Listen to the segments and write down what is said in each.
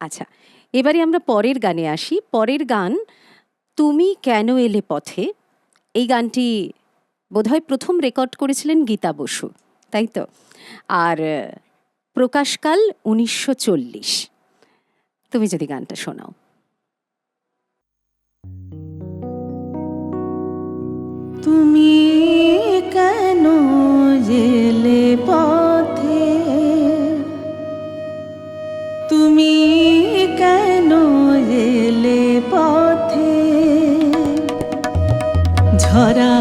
আচ্ছা এবারে আমরা পরের গানে আসি। পরের গান, তুমি কেন এলে পথে? এই গানটি বোধহয় প্রথম রেকর্ড করেছিলেন গীতা বসু, তাই তো? আর প্রকাশকাল উনিশশো চল্লিশ। তুমি যদি গানটা শোনাও। তুমি কেন জেলে পথে? তুমি ভরা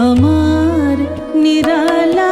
আমার নিরালা